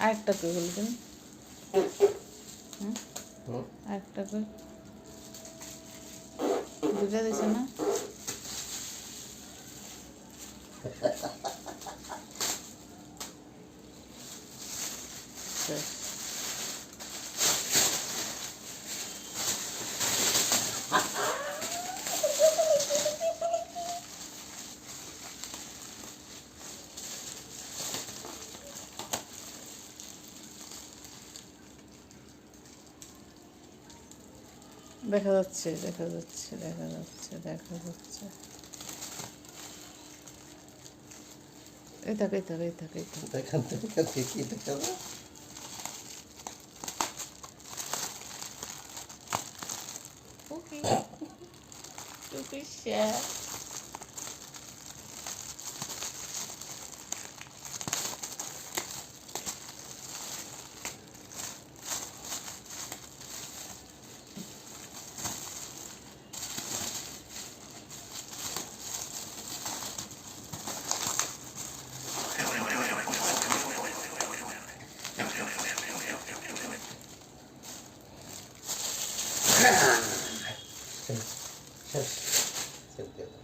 আরেকটা কই বলবেন? আরেকটা কই বুঝা দিছে না শেষ। দেখা যাচ্ছে দেখা যাচ্ছে দেখা যাচ্ছে দেখা যাচ্ছে এই থাক এই থাক এই থাক এই থাক দেখান দেখা দেখি দেখা যায়। Saya.